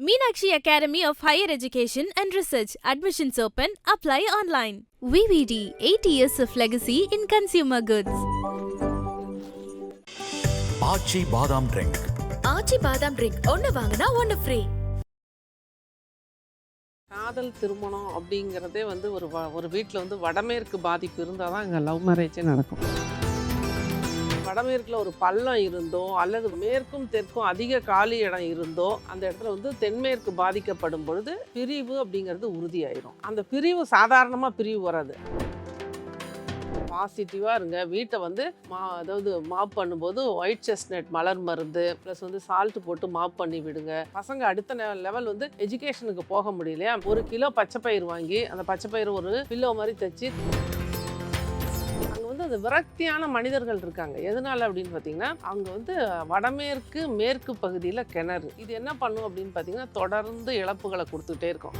Meenakshi Academy of Higher Education and Research. Admissions open. Apply online. VVD 8 years of legacy in consumer goods. Aachi badam drink Aachi badam drink ஒன்னு வாங்கினா ஒன்னு free காதல் திருமணம் அப்படிங்கிறதே வந்து ஒரு வ- ஒரு வீட்டில் வந்து வடமேற்கு பாதிப்பு இருந்தால் தான் இங்கே லவ் மேரேஜே நடக்கும் வடமேற்கில் ஒரு பள்ளம் இருந்தோ அல்லது மேற்கும் தெற்கும் அதிக காலி இடம் இருந்தோ அந்த இடத்துல வந்து தென்மேற்கு பாதிக்கப்படும் பொழுது பிரிவு அப்படிங்கிறது உறுதியாயிரும். அந்த பிரிவு சாதாரணமாக பிரிவு வராது. பாசிட்டிவாக இருங்க. வீட்டை வந்து மா அதாவது மாப் பண்ணும்போது ஒயிட் செஸ்னட் மலர் மருந்து ப்ளஸ் வந்து சால்ட் போட்டு மாப் பண்ணி விடுங்க. பசங்க அடுத்த லெவல் வந்து எஜுகேஷனுக்கு போக முடியலையா? ஒரு கிலோ பச்சை பயிர் வாங்கி அந்த பச்சை பயிர் ஒரு பில்லோ மாதிரி தச்சு அந்த விரக்தியான மனிதர்கள் இருக்காங்க. எதனால அப்படின்னு பார்த்தீங்கன்னா அவங்க வந்து வடமேற்கு மேற்கு பகுதியில் கிணறு. இது என்ன பண்ணும் அப்படின்னு பார்த்தீங்கன்னா தொடர்ந்து இழப்புகளை கொடுத்துட்டே இருக்கும்.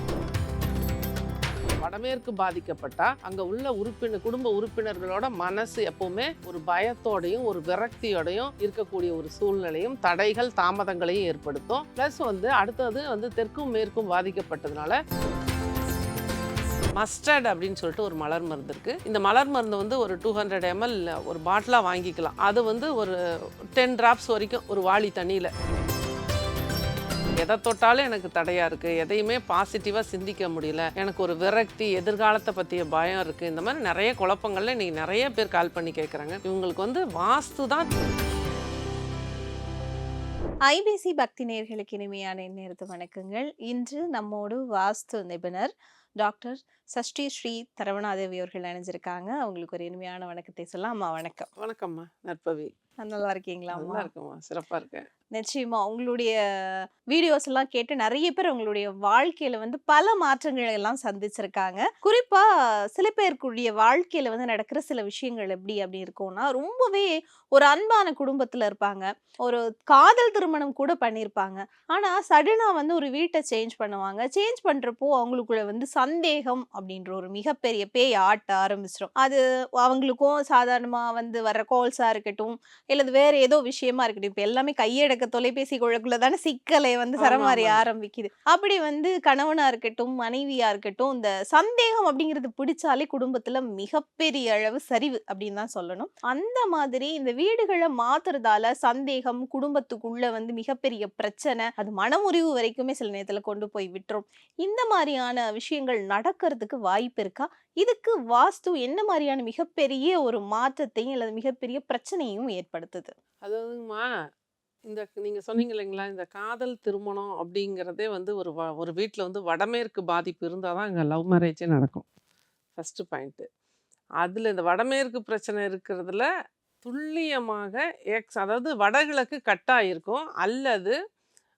வடமேற்கு பாதிக்கப்பட்டா அங்க உள்ள உறுப்பினர் குடும்ப உறுப்பினர்களோட மனசு எப்பவுமே ஒரு பயத்தோடையும் ஒரு விரக்தியோடையும் இருக்கக்கூடிய ஒரு சூழ்நிலையும் தடைகள் தாமதங்களையும் ஏற்படுத்தும். ப்ளஸ் வந்து அடுத்தது வந்து தெற்கும் மேற்கும் பாதிக்கப்பட்டதுனால மஸ்டர்ட் அப்படின்னு சொல்லிட்டு ஒரு மலர் மருந்து இருக்குது இந்த மலர் மருந்து வந்து ஒரு டூ ஹண்ட்ரட் எம்எல் ஒரு பாட்டிலாக வாங்கிக்கலாம். அது வந்து ஒரு டென் ட்ராப்ஸ் வரைக்கும் ஒரு வாளி தண்ணியில். எதை தொட்டாலும் எனக்கு தடையாக இருக்குது எதையுமே பாசிட்டிவாக சிந்திக்க முடியல. எனக்கு ஒரு விரக்தி எதிர்காலத்தை பற்றிய பயம் இருக்குது இந்த மாதிரி நிறைய குழப்பங்கள்ல இன்றைக்கி நிறைய பேர் கால் பண்ணி கேட்குறாங்க இவங்களுக்கு வந்து வாஸ்து தான். ஐபிசி பக்தி நேர்களுக்கு இனிமையான நேரத்து வணக்கங்கள். இன்று நம்மோடு வாஸ்து நிபுணர் டாக்டர் சஷ்டி ஸ்ரீ தரவணாதேவி அவர்கள் இணைஞ்சிருக்காங்க. அவங்களுக்கு ஒரு இனிமையான வணக்கத்தை சொல்லலாம். அம்மா வணக்கம். வணக்கம்மா. நற்பவி நல்லா இருக்கீங்களா நல்லா இருக்குமா சிறப்பா இருக்கேன். நிச்சயமா. உங்களுடைய வீடியோஸ் எல்லாம் கேட்டு நிறைய பேர் உங்களுடைய வாழ்க்கையில வந்து பல மாற்றங்களை எல்லாம் சந்திச்சிருக்காங்க. குறிப்பா சில பேருக்குடைய வாழ்க்கையில வந்து நடக்கிற சில விஷயங்கள் எப்படி அப்படி இருக்கும்னா ரொம்பவே ஒரு அன்பான குடும்பத்துல இருப்பாங்க. ஒரு காதல் திருமணம் கூட பண்ணியிருப்பாங்க ஆனா சடனா வந்து ஒரு வீட்டை சேஞ்ச் பண்ணுவாங்க. சேஞ்ச் பண்றப்போ அவங்களுக்குள்ள வந்து சந்தேகம் அப்படின்ற ஒரு மிகப்பெரிய பேய் ஆட்ட ஆரம்பிச்சிடும் அது அவங்களுக்கும் சாதாரணமா வந்து வர்ற கால்ஸா இருக்கட்டும் இல்லது வேற ஏதோ விஷயமா இருக்கட்டும் இப்போ எல்லாமே கையடக்க தொலைபேசி குழக்குள்ள தானே சிக்கலை வந்து சரமாரி. ஆரம்பிக்குது. அப்படி வந்து கணவனா இருக்கட்டும் மனைவியா இருக்கட்டும் இந்த சந்தேகம் அப்படிங்கிறது பிடிச்சாலே குடும்பத்துல மிகப்பெரிய அளவு சரிவு அப்படின்னு தான் சொல்லணும். அந்த மாதிரி இந்த வீடுகளை மாத்துறதால சந்தேகம் குடும்பத்துக்குள்ள வந்து மிகப்பெரிய பிரச்சனை அது மனமுறிவு வரைக்குமே சில நேரத்துல கொண்டு போய் விட்டுரும். இந்த மாதிரியான விஷயங்கள் நடக்கிறதுக்கு வாய்ப்பு இருக்கா? இதுக்கு வாஸ்து என்ன மாதிரியான மிகப்பெரிய ஒரு மாற்றத்தையும் அல்லது மிகப்பெரிய பிரச்சனையும் ஏற்படுத்துது? அதாவதுங்கம்மா இந்த நீங்கள் சொன்னீங்க இல்லைங்களா? இந்த காதல் திருமணம் அப்படிங்கிறதே வந்து ஒரு வ- ஒரு வீட்டில் வந்து வடமேற்கு பாதிப்பு இருந்தால் தான் இங்கே லவ் மேரேஜே நடக்கும். First point. அதில் இந்த வடமேற்கு பிரச்சனை இருக்கிறதுல துல்லியமாக எக்ஸ் அதாவது வடகிழக்கு கட்டாக இருக்கும். அல்லது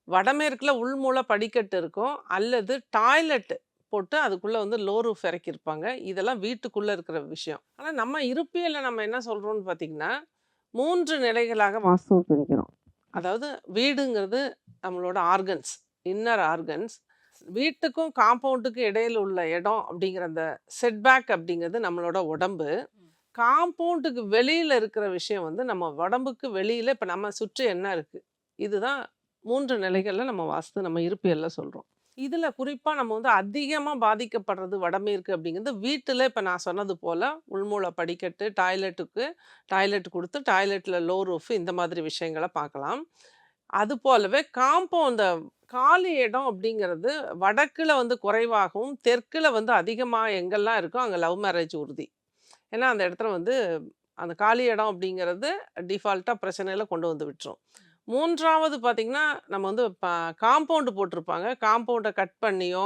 வடமேற்கில் உள்மூல படிக்கட்டு இருக்கும். அல்லது டாய்லெட்டு போட்டு அதுக்குள்ளே வந்து லோ ரூஃப் இறக்கியிருப்பாங்க. இதெல்லாம் வீட்டுக்குள்ளே இருக்கிற விஷயம். ஆனால் நம்ம இருப்பியலில் நம்ம என்ன சொல்கிறோம்னு பார்த்தீங்கன்னா மூன்று நிலைகளாக வாஸ்துவ பிரிக்கிறோம். அதாவது வீடுங்கிறது நம்மளோட ஆர்கன்ஸ் இன்னர் ஆர்கன்ஸ். வீட்டுக்கும் காம்பவுண்டுக்கும் இடையில உள்ள இடம் அப்படிங்கிற அந்த செட்பேக் அப்படிங்கிறது நம்மளோட உடம்பு. காம்பவுண்டுக்கு வெளியில இருக்கிற விஷயம் வந்து நம்ம உடம்புக்கு வெளியில இப்போ நம்ம சுற்றி என்ன இருக்கு? இதுதான் மூன்று நிலைகள்ல நம்ம வாஸ்து நம்ம இருப்பியல்ல சொல்றோம். இதில் குறிப்பாக நம்ம வந்து அதிகமாக பாதிக்கப்படுறது வடமேற்கு அப்படிங்கிறது வீட்டில் இப்போ நான் சொன்னது போல் உள்மூல படிக்கட்டு டாய்லெட்டுக்கு டாய்லெட் கொடுத்து டாய்லெட்டில் லோ ரூஃப் இந்த மாதிரி விஷயங்களை பார்க்கலாம். அது போலவே காம்பவுண்ட் காலி இடம் அப்படிங்கிறது வடக்கில் வந்து குறைவாகவும் தெற்கில் வந்து அதிகமாக எங்கெல்லாம் இருக்கோ அங்கே லவ் மேரேஜ் உறுதி. ஏன்னா அந்த இடத்துல வந்து அந்த காலி இடம் அப்படிங்கிறது டிஃபால்ட்டாக பிரச்சனையில் கொண்டு வந்து விட்டுரும். மூன்றாவது பார்த்திங்கன்னா நம்ம வந்து காம்பவுண்டு போட்டிருப்பாங்க. காம்பவுண்டை கட் பண்ணியோ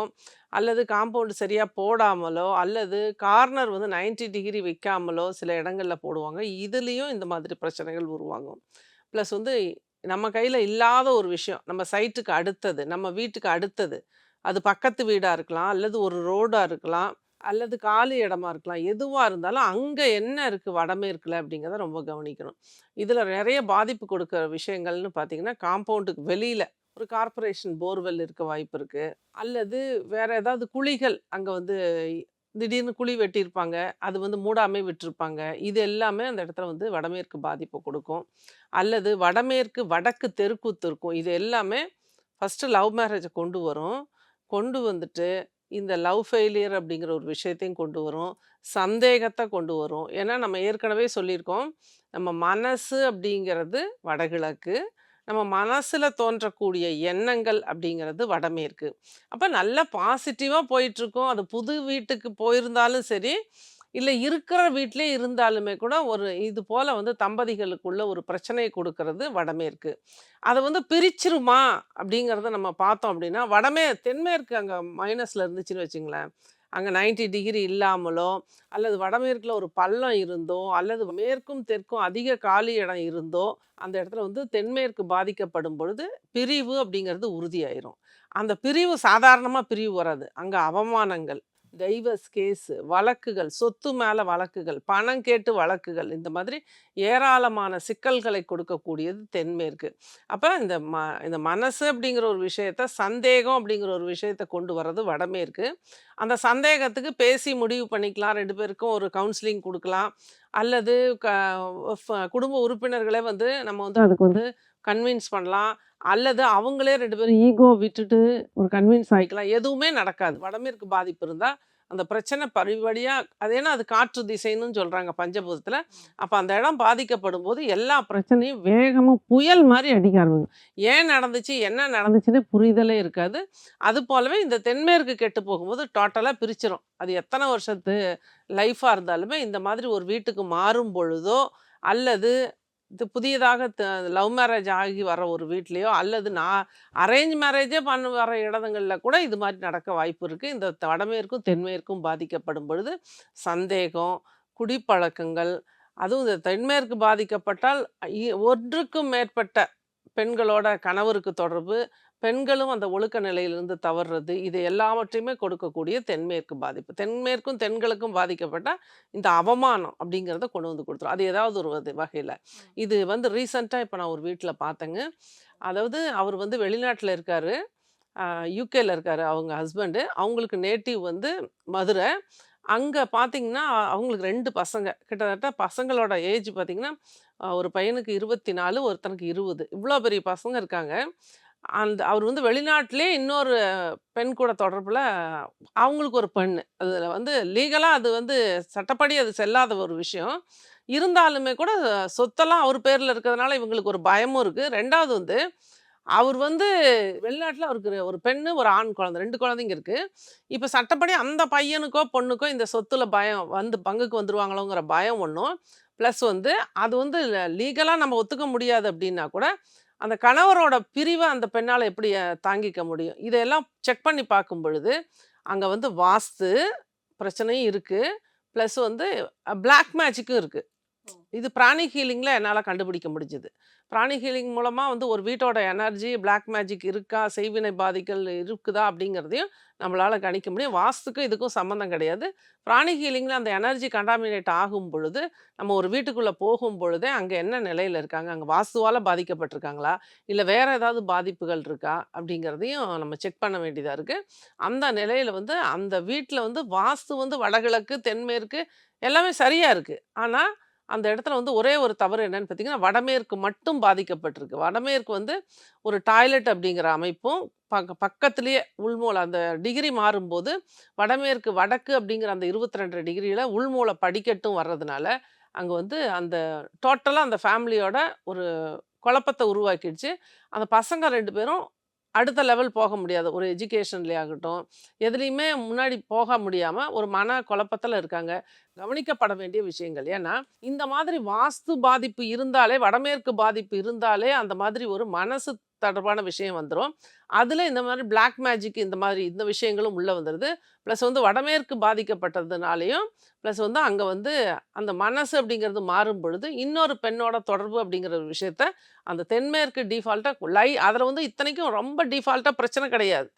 அல்லது காம்பவுண்டு சரியாக போடாமலோ அல்லது கார்னர் வந்து 90 டிகிரி வைக்காமலோ சில இடங்களில் போடுவாங்க. இதுலேயும் இந்த மாதிரி பிரச்சனைகள் உருவாகும். ப்ளஸ் வந்து நம்ம கையில் இல்லாத ஒரு விஷயம் நம்ம சைட்டுக்கு அடுத்தது நம்ம வீட்டுக்கு அடுத்தது. அது பக்கத்து வீடாக இருக்கலாம் அல்லது ஒரு ரோடாக இருக்கலாம். அல்லது காலி இடமா இருக்கலாம். எதுவாக இருந்தாலும் அங்கே என்ன இருக்குது வடமேற்கில் அப்படிங்கிறத ரொம்ப கவனிக்கணும். இதில் நிறைய பாதிப்பு கொடுக்குற விஷயங்கள்னு பார்த்தீங்கன்னா காம்பவுண்டுக்கு வெளியில் ஒரு கார்ப்பரேஷன் போர்வெல் இருக்க வாய்ப்பு இருக்குது அல்லது வேறு ஏதாவது குழிகள் அங்கே வந்து திடீர்னு குழி வெட்டியிருப்பாங்க. அது வந்து மூடாமே விட்டிருப்பாங்க. இது எல்லாமே அந்த இடத்துல வந்து வடமேற்கு பாதிப்பை கொடுக்கும். அல்லது வடமேற்கு வடக்கு தெருக்கூத்து இருக்கும். இது எல்லாமே ஃபஸ்ட்டு லவ் மேரேஜை கொண்டு வரும். கொண்டு வந்துட்டு இந்த லவ் ஃபெயிலியர் அப்படிங்கிற ஒரு விஷயத்தையும் கொண்டு வரும். சந்தேகத்தை கொண்டு வரும். ஏன்னா நம்ம ஏற்கனவே சொல்லியிருக்கோம். நம்ம மனசு அப்படிங்கிறது வடகிழக்கு. நம்ம மனசில் தோன்றக்கூடிய எண்ணங்கள் அப்படிங்கிறது வடமேற்கு. அப்போ நல்லா பாசிட்டிவாக போயிட்டுருக்கோம். அது புது வீட்டுக்கு போயிருந்தாலும் சரி இல்லை இருக்கிற வீட்டிலே இருந்தாலுமே கூட ஒரு இது போல் வந்து தம்பதிகளுக்குள்ள ஒரு பிரச்சனையை கொடுக்கறது வடமேற்கு அதை வந்து பிரிச்சிருமா அப்படிங்கிறத நம்ம பார்த்தோம் அப்படின்னா வடமே தென்மேற்கு அங்கே மைனஸில் இருந்துச்சுன்னு வச்சுங்களேன். அங்கே 90 டிகிரி இல்லாமலோ அல்லது வடமேற்கில் ஒரு பள்ளம் இருந்தோ அல்லது மேற்கும் தெற்கும் அதிக காலி இடம் இருந்தோ அந்த இடத்துல வந்து தென்மேற்கு பாதிக்கப்படும் பொழுது பிரிவு அப்படிங்கிறது உறுதியாயிரும். அந்த பிரிவு சாதாரணமாக பிரிவு வராது. அங்கே அவமானங்கள் டைவர்ஸ் கேஸு வழக்குகள் சொத்து மேலே வழக்குகள் பணம் கேட்டு வழக்குகள் இந்த மாதிரி ஏராளமான சிக்கல்களை கொடுக்கக்கூடியது தென்மேற்கு. அப்போ இந்த ம இந்த மனசு அப்படிங்கிற ஒரு விஷயத்த சந்தேகம் அப்படிங்கிற ஒரு விஷயத்த கொண்டு வர்றது வடமேற்கு. அந்த சந்தேகத்துக்கு பேசி முடிவு பண்ணிக்கலாம். ரெண்டு பேருக்கும் ஒரு கவுன்சிலிங் கொடுக்கலாம். அல்லது க குடும்ப உறுப்பினர்களே வந்து நம்ம வந்து அதுக்கு வந்து கன்வின்ஸ் பண்ணலாம். அல்லது அவங்களே ரெண்டு பேரும் ஈகோ விட்டுட்டு ஒரு கன்வின்ஸ் ஆகிக்கலாம் எதுவுமே நடக்காது. வடமேற்கு பாதிப்பு இருந்தால் அந்த பிரச்சனை பரிபடியாக அது ஏன்னா அது காற்று திசைன்னு சொல்கிறாங்க பஞ்சபூதத்தில். அப்போ அந்த இடம் பாதிக்கப்படும் போது எல்லா பிரச்சனையும் வேகமாக புயல் மாதிரி அடிக்க ஆரம்பிக்கும். ஏன் நடந்துச்சு? என்ன நடந்துச்சுன்னே புரிதலே இருக்காது. அது போலவே இந்த தென்மேற்கு கெட்டு போகும்போது டோட்டலாக பிரிச்சிரும். அது எத்தனை வருஷத்து லைஃபாக இருந்தாலுமே இந்த மாதிரி ஒரு வீட்டுக்கு மாறும் பொழுதோ அல்லது இது புதியதாக லவ் மேரேஜ் ஆகி வர ஒரு வீட்லேயோ அல்லது நான் அரேஞ்ச் மேரேஜே பண்ண வர இடங்களில் கூட இது மாதிரி நடக்க வாய்ப்பு இருக்குது இந்த வடமேற்கும் தென்மேற்கும் பாதிக்கப்படும் பொழுது சந்தேகம் குடிப்பழக்கங்கள் அதுவும் இந்த தென்மேற்கு பாதிக்கப்பட்டால் ஒன்றுக்கும் மேற்பட்ட பெண்களோட கணவருக்கு தொடர்பு பெண்களும் அந்த ஒழுக்க நிலையிலிருந்து தவறுறது இது எல்லாவற்றையுமே கொடுக்கக்கூடிய தென்மேற்கு பாதிப்பு. தென்மேற்கும் தென்களுக்கும் பாதிக்கப்பட்டால் இந்த அவமானம் அப்படிங்கிறத கொண்டு வந்து கொடுத்துரும். அது ஏதாவது ஒரு வகை- வகையில். இது வந்து ரீசண்டாக இப்போ நான் ஒரு வீட்டில் பார்த்தேங்க அதாவது அவர் வந்து வெளிநாட்டில் இருக்காரு. யூகேல இருக்காரு அவங்க ஹஸ்பண்டு. அவங்களுக்கு நேட்டிவ் வந்து மதுரை. அங்கே பார்த்தீங்கன்னா அவங்களுக்கு ரெண்டு பசங்க. கிட்டத்தட்ட பசங்களோட ஏஜ் பார்த்தீங்கன்னா ஒரு பையனுக்கு இருபத்தி நாலு ஒருத்தனுக்கு இருபது இவ்வளோ பெரிய பசங்க இருக்காங்க. அந்த அவர் வந்து வெளிநாட்டிலே இன்னொரு பெண் கூட தொடர்பில் அவங்களுக்கு ஒரு பெண் அதில் வந்து லீகலாக அது வந்து சட்டப்படி அது செல்லாத ஒரு விஷயம். இருந்தாலுமே கூட சொத்தெல்லாம் அவர் பேரில் இருக்கிறதுனால இவங்களுக்கு ஒரு பயமும் இருக்குது ரெண்டாவது வந்து அவர் வந்து வெளிநாட்டில் அவருக்கு ஒரு பெண்ணு ஒரு ஆண் குழந்தை ரெண்டு குழந்தைங்க இருக்குது இப்போ சட்டப்படி அந்த பையனுக்கோ பொண்ணுக்கோ இந்த சொத்துல பயம் வந்து பங்குக்கு வந்துருவாங்களோங்கிற பயம் ஒன்றும் ப்ளஸ் வந்து அது வந்து லீகலாக நம்ம ஒத்துக்க முடியாது அப்படின்னா கூட அந்த கணவரோட பிரிவை அந்த பெண்ணால் எப்படி தாங்கிக்க முடியும்? இதையெல்லாம் செக் பண்ணி பார்க்கும் பொழுது அங்கே வந்து வாஸ்து பிரச்சனையும் இருக்குது ப்ளஸ் வந்து பிளாக் மேஜிக்கும் இருக்குது இது பிராணி ஹீலிங்கில் என்னால் கண்டுபிடிக்க முடிஞ்சுது. பிராணி ஹீலிங் மூலமாக வந்து ஒரு வீட்டோட எனர்ஜி பிளாக் மேஜிக் இருக்கா? செய்வினை பாதிகள் இருக்குதா? அப்படிங்கிறதையும் நம்மளால் கணிக்க முடியும். வாஸ்துக்கும் இதுக்கும் சம்மந்தம் கிடையாது. பிராணி ஹீலிங்கில் அந்த எனர்ஜி கண்டாமினேட் ஆகும் பொழுது நம்ம ஒரு வீட்டுக்குள்ளே போகும் பொழுதே அங்கே என்ன நிலையில் இருக்காங்க? அங்கே வாஸ்துவால் பாதிக்கப்பட்டிருக்காங்களா? இல்லை வேறு ஏதாவது பாதிப்புகள் இருக்கா? அப்படிங்கிறதையும் நம்ம செக் பண்ண வேண்டியதாக இருக்குது அந்த நிலையில் வந்து அந்த வீட்டில் வந்து வாஸ்து வந்து வடகிழக்கு தென்மேற்கு எல்லாமே சரியாக இருக்குது ஆனால் அந்த இடத்துல வந்து ஒரே ஒரு தவறு என்னன்னு பார்த்தீங்கன்னா வடமேற்கு மட்டும் பாதிக்கப்பட்டிருக்கு. வடமேற்கு வந்து ஒரு டாய்லெட் அப்படிங்கிற அமைப்பும் பக்க பக்கத்துலேயே உள்மூல அந்த டிகிரி மாறும்போது வடமேற்கு வடக்கு அப்படிங்கிற அந்த இருபத்தி ரெண்டு டிகிரியில் உள்மூல படிக்கட்டும் வர்றதுனால அங்கே வந்து அந்த டோட்டலாக அந்த ஃபேமிலியோட ஒரு குழப்பத்தை உருவாக்கிடுச்சு. அந்த பசங்க ரெண்டு பேரும் அடுத்த லெவல் போக முடியாது. ஒரு எஜுகேஷன்லேயே ஆகட்டும். எதுலேயுமே முன்னாடி போக முடியாமல் ஒரு மன குழப்பத்தில் இருக்காங்க. கவனிக்கப்பட வேண்டிய விஷயங்கள். ஏன்னா இந்த மாதிரி வாஸ்து பாதிப்பு இருந்தாலே வடமேற்கு பாதிப்பு இருந்தாலே அந்த மாதிரி ஒரு மனசு தொடர்பான விஷயம் வந்துடும் அதில் இந்த மாதிரி பிளாக் மேஜிக் இந்த மாதிரி இந்த விஷயங்களும் உள்ளே வந்துடுது ப்ளஸ் வந்து வடமேற்கு பாதிக்கப்பட்டதுனாலையும் ப்ளஸ் வந்து அங்கே வந்து அந்த மனசு அப்படிங்கிறது மாறும் பொழுது இன்னொரு பெண்ணோட தொடர்பு அப்படிங்கிற ஒரு விஷயத்த அந்த தென்மேற்கு டிஃபால்ட்டாக லை அதில் வந்து இத்தனைக்கும் ரொம்ப டிஃபால்ட்டாக பிரச்சனை கிடையாது.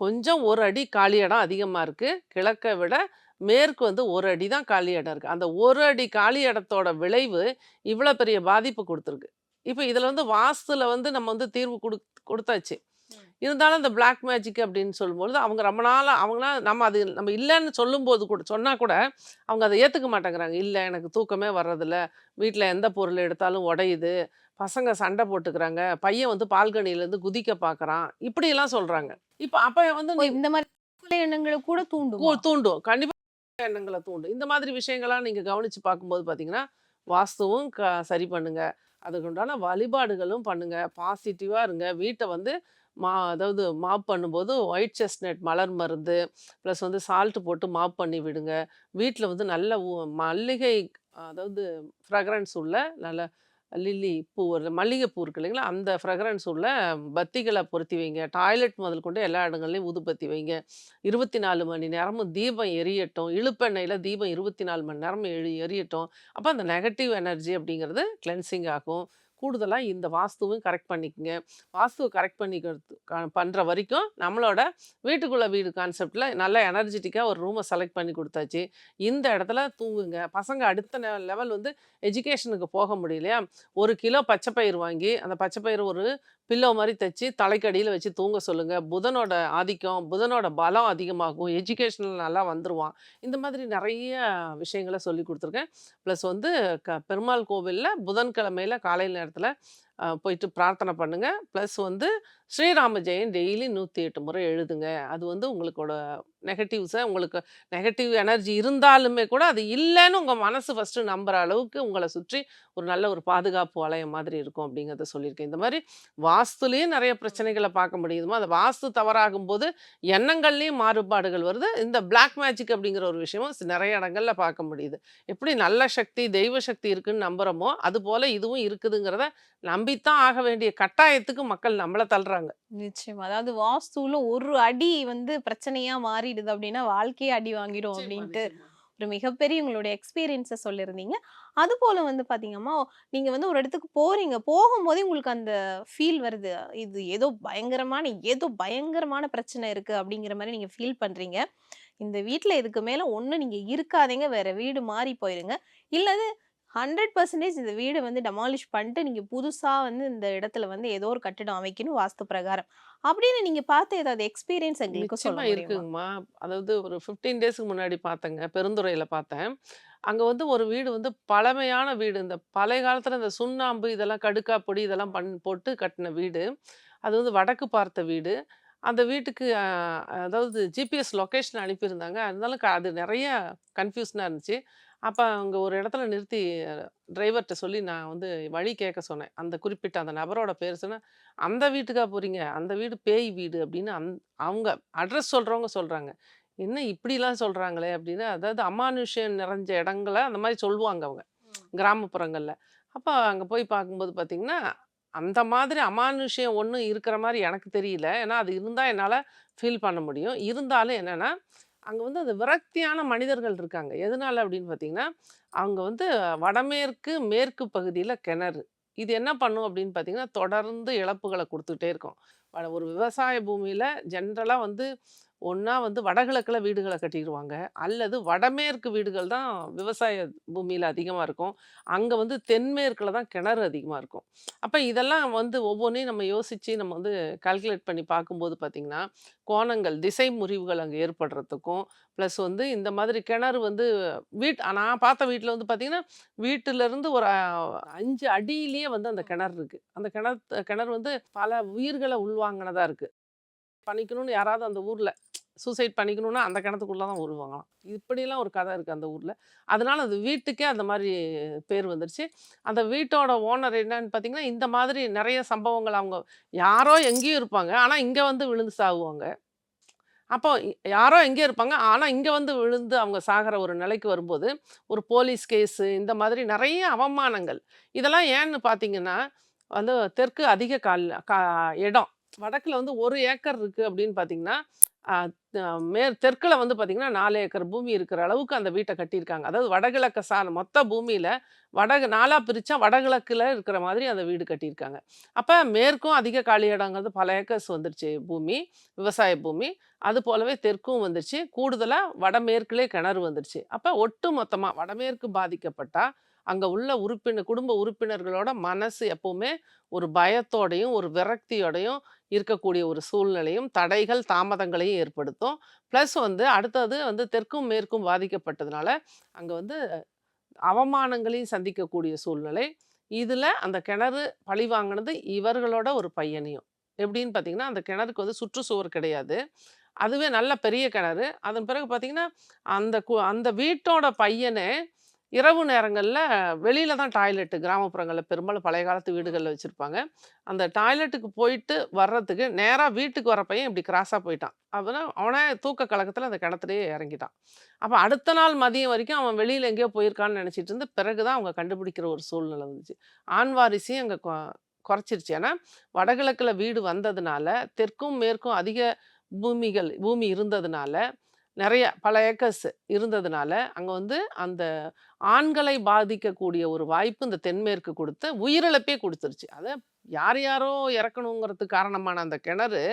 கொஞ்சம் ஒரு அடி காலி இடம் அதிகமாக இருக்குது கிழக்கை விட மேற்கு வந்து ஒரு அடி தான் காலி இடம் இருக்குது அந்த ஒரு அடி காலி இடத்தோட விளைவு இவ்வளோ பெரிய பாதிப்பு கொடுத்துருக்கு. இப்போ இதில் வந்து வாஸ்துல வந்து நம்ம வந்து தீர்வு கொடு கொடுத்தாச்சு. இருந்தாலும் இந்த பிளாக் மேஜிக் அப்படின்னு சொல்லும்பொழுது அவங்க ரொம்ப நாளாக அவங்களாம் நம்ம அது நம்ம இல்லைன்னு சொல்லும்போது கூட சொன்னால் கூட அவங்க அதை ஏற்றுக்க மாட்டேங்கிறாங்க. இல்லை எனக்கு தூக்கமே வர்றதில்ல. வீட்டில் எந்த பொருள் எடுத்தாலும் உடையுது. பசங்க சண்டை போட்டுக்கிறாங்க. பையன் வந்து பால்கனிலேருந்து குதிக்க பார்க்குறான் இப்படியெல்லாம் சொல்கிறாங்க இப்போ அப்போ வந்து இந்த மாதிரி எண்ணங்களை கூட தூண்டும்? தூண்டும். கண்டிப்பாக எண்ணங்களை தூண்டும். இந்த மாதிரி விஷயங்கள்லாம் நீங்கள் கவனித்து பார்க்கும்போது பார்த்தீங்கன்னா வாஸ்துவும் க சரி பண்ணுங்க. அதுக்கு உண்டான வழிபாடுகளும் பண்ணுங்கள் பாசிட்டிவாக இருங்க. வீட்டை வந்து மா அதாவது மாப் பண்ணும்போது ஒயிட் செஸ்னட் மலர் மருந்து ப்ளஸ் வந்து சால்ட்டு போட்டு மாப் பண்ணி விடுங்க. வீட்டில் வந்து நல்ல ஊ- மல்லிகை அதாவது ஃப்ரக்ரன்ஸ் உள்ள நல்ல லில்லி பூ வருது மல்லிகைப்பூ இருக்கு இல்லைங்களா? அந்த ஃப்ரக்ரன்ஸ் உள்ள பத்திகளை பொருத்தி வைங்க. டாய்லெட் முதல் கொண்டு எல்லா இடங்கள்லையும் ஊதுபத்தி வைங்க. இருபத்தி நாலு மணி நேரமும் தீபம் எரியட்டும். இழுப்பெண்ணெயில் தீபம் இருபத்தி நாலு மணி நேரம் எரி எரியட்டும். அப்போ அந்த நெகட்டிவ் எனர்ஜி அப்படிங்கிறது கிளென்சிங் ஆகும். கூடுதலாக இந்த வாஸ்துவும் கரெக்ட் பண்ணிக்கங்க. வாஸ்துவை கரெக்ட் பண்ணிக்கிறது பண்ணுற வரைக்கும் நம்மளோட வீட்டுக்குள்ளே வீடு கான்செப்டில் நல்லா எனர்ஜெட்டிக்காக ஒரு ரூமை செலக்ட் பண்ணி கொடுத்தாச்சு. இந்த இடத்துல தூங்குங்க. பசங்க அடுத்த லெவல் வந்து எஜுகேஷனுக்கு போக முடியலையா? ஒரு கிலோ பச்சை பயிர் வாங்கி அந்த பச்சை பயிர் ஒரு பில்லோ மாதிரி தைச்சி தலைக்கடியில் வச்சு தூங்க சொல்லுங்கள் புதனோட ஆதிக்கம் புதனோட பலம் அதிகமாகும். எஜுகேஷனில் நல்லா வந்துடுவான் இந்த மாதிரி நிறைய விஷயங்களை சொல்லி கொடுத்துருக்கேன். ப்ளஸ் வந்து க பெருமாள் கோவிலில் புதன்கிழமையில் காலை நேரத்தில் போயிட்டு பிரார்த்தனை பண்ணுங்கள் ப்ளஸ் வந்து ஸ்ரீராம ஜெயம் டெய்லி நூற்றி எட்டு முறை எழுதுங்க. அது வந்து உங்களுக்கோட நெகட்டிவ்ஸை உங்களுக்கு நெகட்டிவ் எனர்ஜி இருந்தாலுமே கூட அது இல்லைன்னு உங்கள் மனசு ஃபஸ்ட்டு நம்புகிற அளவுக்கு உங்களை சுற்றி ஒரு நல்ல ஒரு பாதுகாப்பு வளையம் மாதிரி இருக்கும் அப்படிங்கிறத சொல்லியிருக்கேன். இந்த மாதிரி வாஸ்துலேயும் நிறைய பிரச்சனைகளை பார்க்க முடியுதுமா அந்த வாஸ்து தவறாகும் போது எண்ணங்கள்லேயும் மாறுபாடுகள் வருது. இந்த பிளாக் மேஜிக் அப்படிங்கிற ஒரு விஷயமும் நிறைய இடங்கள்ல பார்க்க முடியுது. எப்படி நல்ல சக்தி தெய்வ சக்தி இருக்குன்னு நம்புகிறோமோ அது போல் இதுவும் இருக்குதுங்கிறத நம்பித்தான் ஆக வேண்டிய கட்டாயத்துக்கு மக்கள் நம்மளை தள்ளுறாங்க. நிச்சயமா. அதாவது வாஸ்துல ஒரு அடி வந்து பிரச்சனையா மாறிடுது அப்படின்னா வாழ்க்கையே அடி வாங்கிடும் அப்படின்ட்டு ஒரு மிகப்பெரிய உங்களுடைய எக்ஸ்பீரியன்ஸை சொல்லியிருந்தீங்க அது போல வந்து பாத்தீங்கன்னா நீங்க வந்து ஒரு இடத்துக்கு போறீங்க. போகும்போதே உங்களுக்கு அந்த ஃபீல் வருது. இது ஏதோ பயங்கரமான ஏதோ பயங்கரமான பிரச்சனை இருக்கு அப்படிங்கிற மாதிரி நீங்க ஃபீல் பண்றீங்க. இந்த வீட்ல இதுக்கு மேல ஒண்ணு நீங்க இருக்காதீங்க. வேற வீடு மாறி போயிருங்க. இல்லது ஹண்ட்ரட் பர்சன்டேஜ் இந்த வீடை வந்து டெமாலிஷ் பண்ணிட்டு நீங்க புதுசா வந்து இந்த இடத்துல வந்து ஏதோ ஒரு கட்டிடம் அமைக்கணும் வாஸ்து பிரகாரம். அப்படின்னு நீங்க பார்த்த ஏதாவது எக்ஸ்பீரியன்ஸ் எங்களுக்கு சொல்ல இருக்குங்கம்மா. அதாவது ஒரு ஃபிஃப்டீன் டேஸ்க்கு முன்னாடி பார்த்தேங்க பெருந்துறையில் பார்த்தேன். அங்கே வந்து ஒரு வீடு வந்து பழமையான வீடு. இந்த பழைய காலத்தில் இந்த சுண்ணாம்பு இதெல்லாம் கடுக்கா பொடி இதெல்லாம் பண் போட்டு கட்டின வீடு. அது வந்து வடக்கு பார்த்த வீடு. அந்த வீட்டுக்கு அதாவது ஜிபிஎஸ் லொக்கேஷன் அனுப்பியிருந்தாங்க. அதனால அது நிறைய கன்ஃபியூஷனாக இருந்துச்சு. அப்போ அங்கே ஒரு இடத்துல நிறுத்தி டிரைவர்கிட்ட சொல்லி நான் வந்து வழி கேட்க சொன்னேன். அந்த குறிப்பிட்ட அந்த நபரோட பேர் சொன்னேன் அந்த வீட்டுக்கா போறீங்க? அந்த வீடு பேய் வீடு அப்படின்னு அந் அவங்க அட்ரஸ் சொல்கிறவங்க சொல்கிறாங்க என்ன இப்படிலாம் சொல்கிறாங்களே அப்படின்னு. அதாவது அமானுஷ்யம் நிறைஞ்ச இடங்கள அந்த மாதிரி சொல்லுவாங்க அவங்க கிராமப்புறங்களில். அப்போ அங்கே போய் பார்க்கும்போது பார்த்தீங்கன்னா அந்த மாதிரி அமானுஷ்யம் ஒன்றும் இருக்கிற மாதிரி எனக்கு தெரியல. ஏன்னா அது இருந்தால் என்னால் ஃபீல் பண்ண முடியும். இருந்தாலும் என்னென்னா அங்கே வந்து அந்த விரக்தியான மனிதர்கள் இருக்காங்க. எதனால அப்படின்னு பார்த்தீங்கன்னா அவங்க வந்து வடமேற்கு மேற்கு பகுதியில் கிணறு. இது என்ன பண்ணும் அப்படின்னு பார்த்தீங்கன்னா தொடர்ந்து இழப்புகளை கொடுத்துட்டே இருக்கும். ஒரு விவசாய பூமியில் ஜென்ரலாக வந்து ஒன்றா வந்து வடகிழக்கில் வீடுகளை கட்டிடுவாங்க அல்லது வடமேற்கு வீடுகள் தான் விவசாய பூமியில் அதிகமாக இருக்கும். அங்கே வந்து தென்மேற்கில் தான் கிணறு அதிகமாக இருக்கும். அப்போ இதெல்லாம் வந்து ஒவ்வொன்றையும் நம்ம யோசித்து நம்ம வந்து கால்குலேட் பண்ணி பார்க்கும்போது பார்த்திங்கன்னா கோணங்கள் திசை முறிவுகள் அங்கே ஏற்படுறதுக்கும் ப்ளஸ் வந்து இந்த மாதிரி கிணறு வந்து வீட் நான் பார்த்த வீட்டில் வந்து பார்த்திங்கன்னா வீட்டிலேருந்து ஒரு அஞ்சு அடியிலேயே வந்து அந்த கிணறு இருக்குது அந்த கிணறு கிணறு வந்து பல உயிர்களை உள்வாங்கினதாக இருக்குது பண்ணிக்கணும்னு யாராவது அந்த ஊரில் சூசைட் பண்ணிக்கணும்னா அந்த கிணத்துக்குள்ளே தான் உருவாங்களாம் இப்படிலாம் ஒரு கதை இருக்குது அந்த ஊரில். அதனால் அது வீட்டுக்கே அந்த மாதிரி பேர் வந்துருச்சு. அந்த வீட்டோட ஓனர் என்னன்னு பார்த்தீங்கன்னா இந்த மாதிரி நிறைய சம்பவங்கள் அவங்க யாரோ எங்கேயும் இருப்பாங்க. ஆனால் இங்கே வந்து விழுந்து சாகுவாங்க. அப்போ யாரோ எங்கேயோ இருப்பாங்க. ஆனால் இங்கே வந்து விழுந்து அவங்க சாகிற ஒரு நிலைக்கு வரும்போது ஒரு போலீஸ் கேஸு இந்த மாதிரி நிறைய அவமானங்கள். இதெல்லாம் ஏன்னு பார்த்தீங்கன்னா வந்து தெற்கு அதிக கால் கா இடம். வடக்கில் வந்து ஒரு ஏக்கர் இருக்குது அப்படின்னு பார்த்தீங்கன்னா மே தெற்கில் வந்து பார்த்திங்கன்னா நாலு ஏக்கர் பூமி இருக்கிற அளவுக்கு அந்த வீட்டை கட்டியிருக்காங்க. அதாவது வடகிழக்கு சா மொத்த பூமியில் வடகு நாலாக பிரித்தா வடகிழக்கில் இருக்கிற மாதிரி அந்த வீடு கட்டியிருக்காங்க. அப்போ மேற்கும் அதிக காலி இடங்கிறது பல ஏக்கர்ஸ் வந்துருச்சு பூமி விவசாய பூமி. அது போலவே தெற்கும் வந்துருச்சு. கூடுதலாக வடமேற்குலே கிணறு வந்துருச்சு. அப்போ ஒட்டு மொத்தமாக வடமேற்கு பாதிக்கப்பட்டால் அங்கே உள்ள உறுப்பினர் குடும்ப உறுப்பினர்களோட மனசு எப்போவுமே ஒரு பயத்தோடையும் ஒரு விரக்தியோடையும் இருக்கக்கூடிய ஒரு சூழ்நிலையும் தடைகள் தாமதங்களையும் ஏற்படுத்தும். ப்ளஸ் வந்து அடுத்தது வந்து தெற்கும் மேற்கும் பாதிக்கப்பட்டதுனால அங்கே வந்து அவமானங்களையும் சந்திக்கக்கூடிய சூழ்நிலை. இதில் அந்த கிணறு பழி வாங்கினது இவர்களோட ஒரு பையனையும். எப்படின்னு பார்த்தீங்கன்னா அந்த கிணறுக்கு வந்து சுற்றுச்சுவர் கிடையாது. அதுவே நல்ல பெரிய கிணறு. அதன் பிறகு பார்த்தீங்கன்னா அந்த கு அந்த வீட்டோட பையனே இரவு நேரங்களில் வெளியில தான் டாய்லெட்டு கிராமப்புறங்களில் பெரும்பாலும் பழைய காலத்து வீடுகளில் வச்சுருப்பாங்க. அந்த டாய்லெட்டுக்கு போயிட்டு வர்றதுக்கு நேராக வீட்டுக்கு வர பையன் இப்படி கிராஸாக போயிட்டான். அப்புறம் அவனே தூக்க கலக்கத்தில் அந்த கிணத்துலேயே இறங்கிட்டான். அப்போ அடுத்த நாள் மதியம் வரைக்கும் அவன் வெளியில் எங்கேயோ போயிருக்கான்னு நினச்சிட்டு இருந்து பிறகு தான் அவங்க கண்டுபிடிக்கிற ஒரு சூழ்நிலை வந்துச்சு. ஆண் வாரிசையும் அங்கே குறைச்சிருச்சு. ஏன்னா வடகிழக்கில் வீடு வந்ததுனால தெற்கும் மேற்கும் அதிக பூமிகள் பூமி இருந்ததுனால நிறைய பல ஏக்கர்ஸ் இருந்ததுனால அங்கே வந்து அந்த ஆண்களை பாதிக்கக்கூடிய ஒரு வாய்ப்பு இந்த தென்மேற்கு கொடுத்த உயிரிழப்பே கொடுத்துருச்சு. அதை யார் யாரோ இறக்கணுங்கிறதுக்கு காரணமான அந்த கிணறு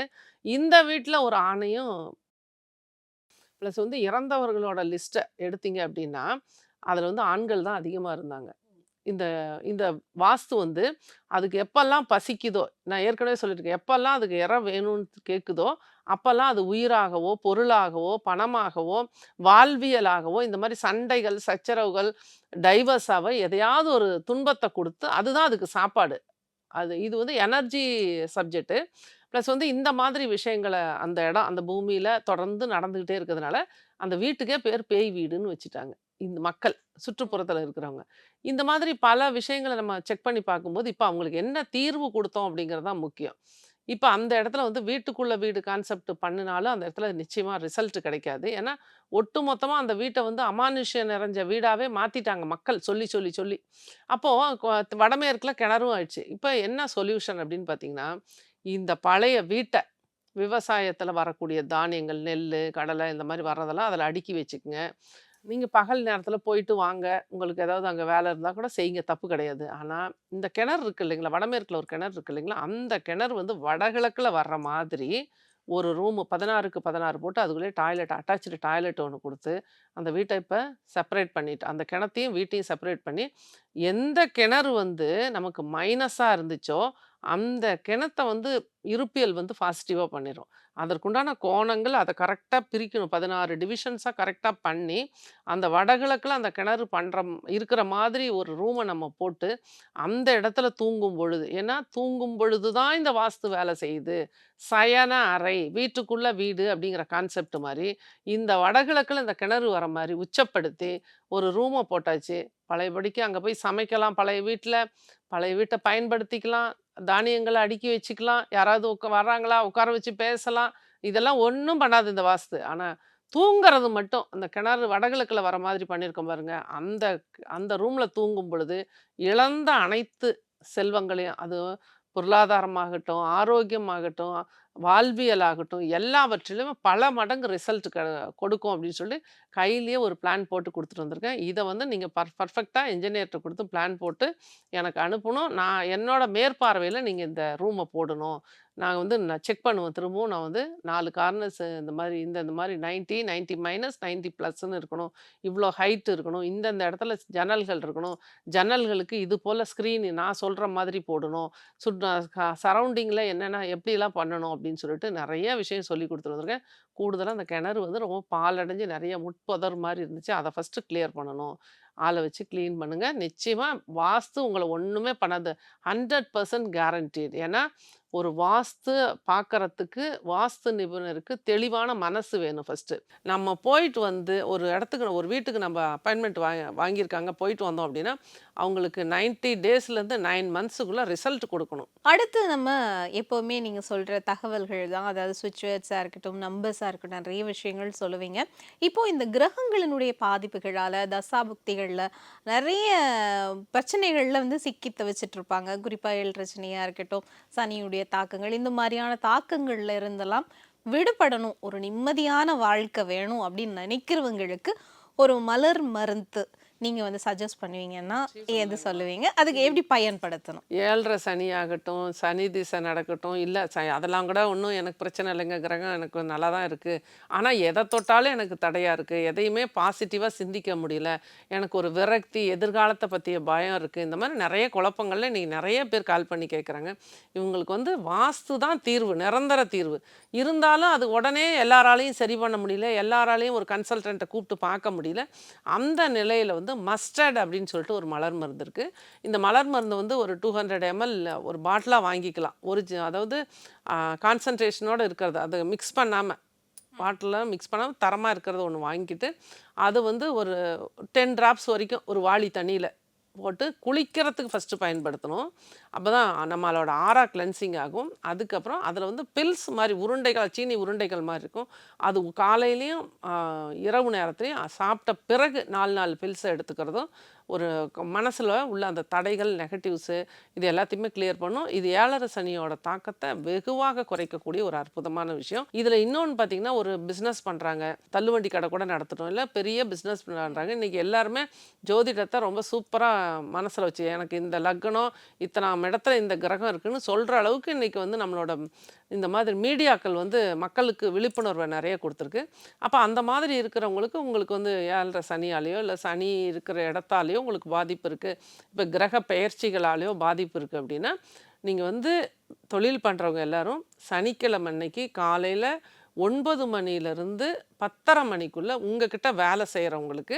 இந்த வீட்டில் ஒரு ஆணையும் ப்ளஸ் வந்து இறந்தவர்களோட லிஸ்ட்டை எடுத்தீங்க அப்படின்னா அதில் வந்து ஆண்கள் தான் அதிகமாக இருந்தாங்க. இந்த இந்த வாஸ்து வந்து அதுக்கு எப்பெல்லாம் பசிக்குதோ நான் ஏற்கனவே சொல்லியிருக்கேன் எப்பெல்லாம் அதுக்கு இற வேணும்னு கேட்குதோ அப்போல்லாம் அது உயிராகவோ பொருளாகவோ பணமாகவோ வாழ்வியலாகவோ இந்த மாதிரி சண்டைகள் சச்சரவுகள் டைவர்ஸாகவோ எதையாவது ஒரு துன்பத்தை கொடுத்து அதுதான் அதுக்கு சாப்பாடு. அது இது வந்து எனர்ஜி சப்ஜெக்ட்டு. ப்ளஸ் வந்து இந்த மாதிரி விஷயங்களை அந்த இடம் அந்த பூமியில் தொடர்ந்து நடந்துக்கிட்டே இருக்கிறதுனால அந்த வீட்டுக்கே பேர் பேய் வீடுன்னு வச்சுட்டாங்க. இந்த மக்கள் சுற்றுப்புறத்தில் இருக்கிறவங்க. இந்த மாதிரி பல விஷயங்களை நம்ம செக் பண்ணி பார்க்கும்போது இப்போ அவங்களுக்கு என்ன தீர்வு கொடுத்தோம் அப்படிங்கிறது தான் முக்கியம். இப்போ அந்த இடத்துல வந்து வீட்டுக்குள்ளே வீடு கான்செப்ட் பண்ணினாலும் அந்த இடத்துல நிச்சயமாக ரிசல்ட் கிடைக்காது. ஏன்னா ஒட்டு மொத்தமாக அந்த வீட்டை வந்து அமானுஷ்யம் நிறைஞ்ச வீடாகவே மாற்றிட்டாங்க மக்கள். சொல்லி சொல்லி சொல்லி. அப்போது வடமேற்கில் கிணறும் ஆயிடுச்சு. இப்போ என்ன சொல்யூஷன் அப்படின்னு பார்த்தீங்கன்னா இந்த பழைய வீட்டை விவசாயத்தில் வரக்கூடிய தானியங்கள் நெல் கடலை இந்த மாதிரி வர்றதெல்லாம் அதில் அடுக்கி வச்சுக்கோங்க. நீங்கள் பகல் நேரத்தில் போயிட்டு வாங்க. உங்களுக்கு ஏதாவது அங்கே வேலை இருந்தால் கூட செய்யுங்க. தப்பு கிடையாது. ஆனால் இந்த கிணறு இருக்கு இல்லைங்களா? வடமேற்கில் ஒரு கிணறு இருக்கு இல்லைங்களா? அந்த கிணறு வந்து வடகிழக்கில் வர்ற மாதிரி ஒரு ரூமு பதினாறுக்கு பதினாறு போட்டு அதுக்குள்ளே டாய்லெட் அட்டாச்சு டாய்லெட் ஒன்று கொடுத்து அந்த வீட்டை இப்போ செப்பரேட் பண்ணிட்டு அந்த கிணத்தையும் வீட்டையும் செப்பரேட் பண்ணி எந்த கிணறு வந்து நமக்கு மைனஸாக இருந்துச்சோ அந்த கிணத்தை வந்து இருப்பியல் வந்து பாசிட்டிவாக பண்ணிடும் அதற்குண்டான கோணங்கள் அதை கரெக்டாக பிரிக்கணும். பதினாறு டிவிஷன்ஸாக கரெக்டாக பண்ணி அந்த வடகிழக்கில் அந்த கிணறு பண்ணுற இருக்கிற மாதிரி ஒரு ரூமை நம்ம போட்டு அந்த இடத்துல தூங்கும் பொழுது ஏன்னா தூங்கும் பொழுது தான் இந்த வாஸ்து வேலை செய்யுது. சயன அறை வீட்டுக்குள்ளே வீடு அப்படிங்கிற கான்செப்ட் மாதிரி இந்த வடகிழக்கில் இந்த கிணறு வர மாதிரி உச்சப்படுத்தி ஒரு ரூமை போட்டாச்சு. பழையபடிக்கு அங்கே போய் சமைக்கலாம். பழைய வீட்டில் பழைய வீட்டை பயன்படுத்திக்கலாம். தானியங்களை அடுக்கி வச்சுக்கலாம். யாராவது உட்கா வர்றாங்களா உட்கார வச்சு பேசலாம். இதெல்லாம் ஒன்றும் பண்ணாது இந்த வாஸ்து. ஆனால் தூங்கிறது மட்டும் அந்த கிணறு வடகிழக்கில் வர மாதிரி பண்ணியிருக்கோம் பாருங்க. அந்த அந்த ரூமில் தூங்கும் பொழுது இழந்த அனைத்து செல்வங்களையும் அது பொருளாதாரமாகட்டும் ஆரோக்கியமாகட்டும் வாழ்வியல் ஆகட்டும் எல்லாவற்றிலும் பல மடங்கு ரிசல்ட் க கொடுக்கும் அப்படின்னு சொல்லி கையிலேயே ஒரு பிளான் போட்டு கொடுத்துட்டு வந்திருக்கேன். இதை வந்து நீங்கள் பர் பர்ஃபெக்டாக இன்ஜினியர்கிட்ட கொடுத்து பிளான் போட்டு எனக்கு அனுப்பணும். நான் என்னோட மேற்பார்வையில் நீங்கள் இந்த ரூமை போடணும். நான் வந்து நான் செக் பண்ணுவோம் திரும்பவும் நான் வந்து நாலு கார்னர்ஸ் இந்த மாதிரி இந்த இந்த மாதிரி நைன்ட்டி நைன்ட்டி மைனஸ் நைன்ட்டி ப்ளஸ்ன்னு இருக்கணும். இவ்வளோ ஹைட் இருக்கணும். இந்தந்த இடத்துல ஜன்னல்கள் இருக்கணும். ஜன்னல்களுக்கு இது போல் ஸ்க்ரீன் நான் சொல்கிற மாதிரி போடணும். சுட் சரௌண்டிங்கில் என்னென்ன எப்படிலாம் பண்ணணும் அப்படின்னு சொல்லிட்டு நிறைய விஷயம் சொல்லி கொடுத்துருந்துருக்கேன் கூடுதலாக அந்த கிணறு வந்து ரொம்ப பாலடைஞ்சு நிறைய முட்பொதர் மாதிரி இருந்துச்சு. அதை ஃபஸ்ட்டு கிளியர் பண்ணணும். ஆளை வச்சு க்ளீன் பண்ணுங்கள் நிச்சயமாக வாஸ்து உங்களை ஒன்றுமே பண்ணாது. Hundred percent guaranteed. ஏன்னா ஒரு வாஸ்து பார்க்குறதுக்கு வாஸ்து நிபுணருக்கு தெளிவான மனசு வேணும் ஃபஸ்ட்டு நம்ம போயிட்டு வந்து ஒரு இடத்துக்கு ஒரு வீட்டுக்கு நம்ம அப்பாயின்மெண்ட் வாங்கி வாங்கியிருக்காங்க போயிட்டு வந்தோம் அப்படின்னா அவங்களுக்கு நைன்ட்டி டேஸ்லேருந்து நைன் மந்த்ஸுக்குள்ளே ரிசல்ட் கொடுக்கணும். அடுத்து நம்ம எப்போவுமே நீங்கள் சொல்கிற தகவல்கள் தான். அதாவது சுவிட்ச் வேர்ட்ஸாக இருக்கட்டும் நம்பர்ஸாக இருக்கட்டும் நிறைய விஷயங்கள் சொல்லுவீங்க. இப்போது இந்த கிரகங்களினுடைய பாதிப்புகளால் பிரச்சனைகளில் நிறைய பிரச்சனைகளில் வந்து சிக்கி தவிச்சிட்ருப்பாங்க குறிப்பாக ஏழு பிரச்சனையாக இருக்கட்டும் சனியுடைய தாக்கங்கள் இந்த மாதிரியான தாக்கங்கள்ல இருந்தெல்லாம் விடுபடணும். ஒரு நிம்மதியான வாழ்க்கை வேணும் அப்படின்னு நினைக்கிறவங்களுக்கு ஒரு மலர் மருந்து நீங்க வந்து சஜஸ்ட் பண்ணுவீங்கன்னா எது சொல்லுவீங்க? அதுக்கு எப்படி பயன்படுத்தணும்? ஏழரை சனி ஆகட்டும் சனி திசை நடக்கட்டும் இல்லை ச அதெல்லாம் கூட ஒன்றும் எனக்கு பிரச்சனை இல்லைங்க. கிரகம் எனக்கு நல்லா தான் இருக்குது ஆனால் எதை தொட்டாலும் எனக்கு தடையாக இருக்குது எதையுமே பாசிட்டிவாக சிந்திக்க முடியல. எனக்கு ஒரு விரக்தி எதிர்காலத்தை பற்றிய பயம் இருக்குது இந்த மாதிரி நிறைய குழப்பங்கள்ல இன்றைக்கி நிறைய பேர் கால் பண்ணி கேட்குறாங்க இவங்களுக்கு வந்து வாஸ்து தான் தீர்வு நிரந்தர தீர்வு. இருந்தாலும் அது உடனே எல்லாராலையும் சரி பண்ண முடியல. எல்லாராலையும் ஒரு கன்சல்டண்ட்டை கூப்பிட்டு பார்க்க முடியல. அந்த நிலையில் வந்து மஸ்டர்ட் அப்படின்னு சொல்லிட்டு ஒரு மலர் மருந்து இருக்குது இந்த மலர் மருந்து வந்து ஒரு டூ ஹண்ட்ரட் எம்எல் ஒரு பாட்டிலாக வாங்கிக்கலாம். ஒரு ஜி- அதாவது கான்சன்ட்ரேஷனோடு இருக்கிறது. அதை மிக்ஸ் பண்ணாமல் பாட்டிலில் மிக்ஸ் பண்ணாமல் தரமாக இருக்கிறத ஒன்று வாங்கிக்கிட்டு அது வந்து ஒரு டென் ட்ராப்ஸ் வரைக்கும் ஒரு வாளி தண்ணியில் போட்டு குளிக்கிறதுக்கு ஃபஸ்ட்டு பயன்படுத்தணும். அப்போ தான் நம்மளோட ஆறா கிளென்சிங் ஆகும். அதுக்கப்புறம் அதில் வந்து பில்ஸ் மாதிரி உருண்டைகள் சீனி உருண்டைகள் மாதிரி இருக்கும். அது காலையிலையும் இரவு நேரத்துலையும் சாப்பிட்ட பிறகு நாலு நாலு பில்ஸை எடுத்துக்கிறதும் ஒரு மனசில் உள்ள அந்த தடைகள் நெகட்டிவ்ஸு இது எல்லாத்தையுமே கிளியர் பண்ணும். இது ஏழரை சனியோட தாக்கத்தை வெகுவாக குறைக்கக்கூடிய ஒரு அற்புதமான விஷயம். இதில் இன்னொன்று பார்த்தீங்கன்னா ஒரு பிஸ்னஸ் பண்ணுறாங்க தள்ளுவண்டி கடை கூட நடத்தணும் இல்லை பெரிய பிஸ்னஸ் பண்ணுறாங்க இன்றைக்கி எல்லாருமே ஜோதிடத்தை ரொம்ப சூப்பராக மனசில் வச்சு எனக்கு இந்த லக்னம் இத்தனாம் இடத்துல இந்த கிரகம் இருக்குன்னு சொல்கிற அளவுக்கு இன்றைக்கி வந்து நம்மளோட இந்த மாதிரி மீடியாக்கள் வந்து மக்களுக்கு விழிப்புணர்வை நிறைய கொடுத்துருக்கு. அப்போ அந்த மாதிரி இருக்கிறவங்களுக்கு உங்களுக்கு வந்து ஏழரை சனியாலேயோ இல்லை சனி இருக்கிற இடத்தாலேயோ உங்களுக்கு பாதிப்பு இருக்குது இப்போ கிரக பெயர்ச்சிகளாலேயோ பாதிப்பு இருக்குது அப்படின்னா நீங்கள் வந்து தொழில் பண்ணுறவங்க எல்லாரும் சனிக்கிழமை அன்னைக்கு காலையில் ஒன்பது மணிலேருந்து பத்தரை மணிக்குள்ளே உங்ககிட்ட வேலை செய்கிறவங்களுக்கு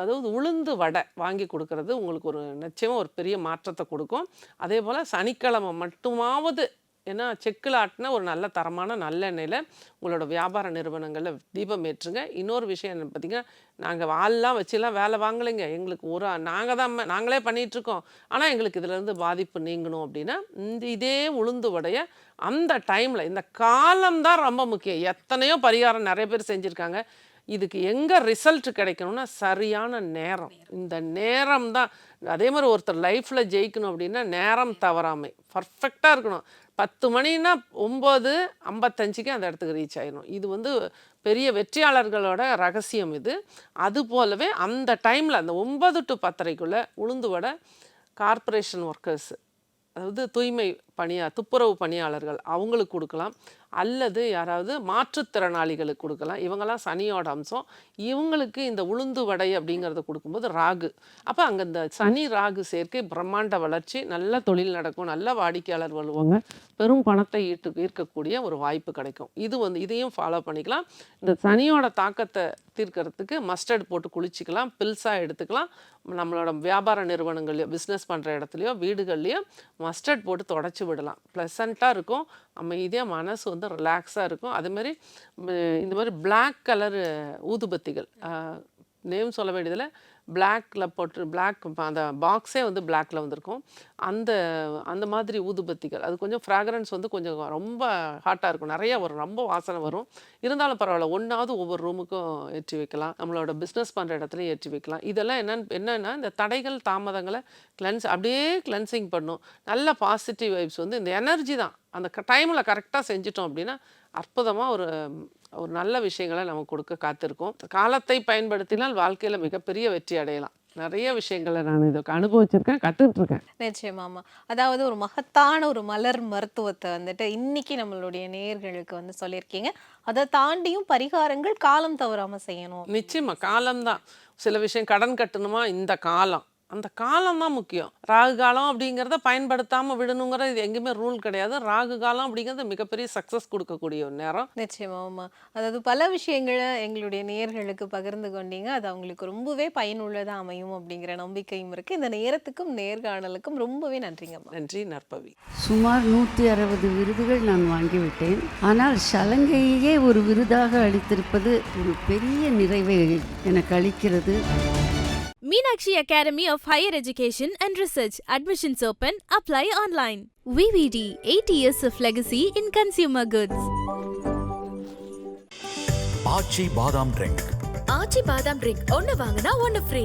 அதாவது உளுந்து வடை வாங்கி கொடுக்கறது உங்களுக்கு ஒரு நிச்சயமாக ஒரு பெரிய மாற்றத்தை கொடுக்கும். அதே போல் சனிக்கிழமை மட்டுமாவது ஏன்னா செக்கில் ஆட்டின ஒரு நல்ல தரமான நல்லெண்ணெயில் உங்களோட வியாபார நிறுவனங்களில் தீபம் ஏற்றுங்க. இன்னொரு விஷயம் என்ன பார்த்தீங்கன்னா நாங்கள் வால்லாம் வச்சுலாம் வேலை வாங்கலைங்க. எங்களுக்கு ஒரு நாங்கள் தான் நாங்களே பண்ணிகிட்ருக்கோம் ஆனால் எங்களுக்கு இதுலேருந்து பாதிப்பு நீங்கணும் அப்படின்னா இந்த இதே உளுந்து வடைய அந்த டைமில் இந்த காலம்தான் ரொம்ப முக்கியம். எத்தனையோ பரிகாரம் நிறைய பேர் செஞ்சுருக்காங்க. இதுக்கு எங்கே ரிசல்ட் கிடைக்கணும்னா சரியான நேரம். இந்த நேரம் தான். அதே மாதிரி ஒருத்தர் லைஃப்பில் ஜெயிக்கணும் அப்படின்னா நேரம் தவறாமை. பர்ஃபெக்டாக இருக்கணும். பத்து மணின்னா ஒம்பது ஐம்பத்தஞ்சுக்கு அந்த இடத்துக்கு ரீச் ஆயிடணும். இது வந்து பெரிய வெற்றியாளர்களோட ரகசியம் இது. அது போலவே அந்த டைமில் அந்த ஒம்பது டு பத்தரைக்குள்ளே உளுந்து வடை கார்ப்பரேஷன் ஒர்க்கர்ஸ் அதாவது தூய்மை பணியா துப்புரவு பணியாளர்கள் அவங்களுக்கு கொடுக்கலாம். அல்லது யாராவது மாற்றுத்திறனாளிகளுக்கு கொடுக்கலாம். இவங்கெல்லாம் சனியோட அம்சம். இவங்களுக்கு இந்த உளுந்து வடை அப்படிங்கிறத கொடுக்கும்போது ராகு. அப்போ அங்கே இந்த சனி ராகு சேர்க்கை பிரம்மாண்ட வளர்ச்சி நல்ல தொழில் நடக்கும் நல்ல வாடிக்கையாளர் வருவாங்க. பெரும் பணத்தை ஈட்டு ஈர்க்கக்கூடிய ஒரு வாய்ப்பு கிடைக்கும். இது வந்து இதையும் ஃபாலோ பண்ணிக்கலாம். இந்த சனியோட தாக்கத்தை தீர்க்கறதுக்கு மஸ்டர்ட் போட்டு குளிச்சிக்கலாம். பில்ஸாக எடுத்துக்கலாம். நம்மளோட வியாபார நிறுவனங்கள்லையோ பிஸ்னஸ் பண்ணுற இடத்துலையோ வீடுகள்லையோ மஸ்டர்ட் போட்டு தொடச்சி விடலாம். ப்ளசண்ட்டாக இருக்கும். அமைதியாக மனசு வந்து ரிலாக்ஸாக இருக்கும். அதேமாதிரி இந்த மாதிரி பிளாக் கலர் ஊதுபத்திகள் நேம் சொல்ல வேண்டியதில் பிளாக்கில் போட்டு பிளாக் அந்த பாக்ஸே வந்து பிளாக்கில் வந்திருக்கும். அந்த அந்த மாதிரி ஊதுபத்திகள் அது கொஞ்சம் ஃப்ராக்ரன்ஸ் வந்து கொஞ்சம் ரொம்ப ஹாட்டாக இருக்கும். நிறைய வரும் ரொம்ப வாசனை வரும். இருந்தாலும் பரவாயில்ல ஒன்றாவது ஒவ்வொரு ரூமுக்கும் ஏற்றி வைக்கலாம். நம்மளோட பிஸ்னஸ் பண்ணுற இடத்துலையும் ஏற்றி வைக்கலாம். இதெல்லாம் என்னன்னு என்னென்னா இந்த தடைகள் தாமதங்களை கிளென்ஸ் அப்படியே கிளென்சிங் பண்ணும். நல்ல பாசிட்டிவ் வைப்ஸ் வந்து இந்த எனர்ஜி தான். அந்த டைமில் கரெக்டாக செஞ்சிட்டோம் அப்படின்னா அற்புதமாக ஒரு ஒரு நல்ல விஷயங்களை நமக்கு கொடுக்க காத்திருக்கோம். காலத்தை பயன்படுத்தினால் வாழ்க்கையில் மிகப்பெரிய வெற்றி அடையலாம். நிறைய விஷயங்களை நான் இதுக்கு அனுபவிச்சிருக்கேன் கற்றுட்டு இருக்கேன் நிச்சயமாமா அதாவது ஒரு மகத்தான ஒரு மலர் மருத்துவத்தை வந்துட்டு இன்னைக்கு நம்மளுடைய நேயர்களுக்கு வந்து சொல்லியிருக்கீங்க. அதை தாண்டியும் பரிகாரங்கள் காலம் தவறாம செய்யணும். நிச்சயமா காலம்தான். சில விஷயம் கடன் கட்டணுமா? இந்த காலம். அந்த காலம் தான் முக்கியம். ராகு காலம் அப்படிங்கிறத பயன்படுத்தாமல் விடணுங்கிறது இது எங்கேயுமே ரூல் கிடையாது. ராகு காலம் அப்படிங்கிறது மிகப்பெரிய சக்ஸஸ் கொடுக்கக்கூடிய ஒரு நேரம். நிச்சயமாமா அதாவது பல விஷயங்களை எங்களுடைய நேயர்களுக்கு பகிர்ந்து கொண்டீங்க. அது அவங்களுக்கு ரொம்பவே பயனுள்ளதா அமையும் அப்படிங்கிற நம்பிக்கையும் இருக்கு. இந்த நேரத்துக்கும் நேர்காணலுக்கும் ரொம்பவே நன்றிங்கம்மா. நன்றி நற்பவி. சுமார் நூற்றி அறுபது விருதுகள் நான் வாங்கிவிட்டேன். ஆனால் சலங்கையே ஒரு விருதாக அளித்திருப்பது ஒரு பெரிய நிறைவை எனக்கு அளிக்கிறது. Meenakshi Academy of Higher Education and Research. Admissions open. Apply online. VVD 80 years of legacy in consumer goods. Aachi badam drink Aachi badam drink ஒன்னு வாங்கினா ஒன்னு ஃப்ரீ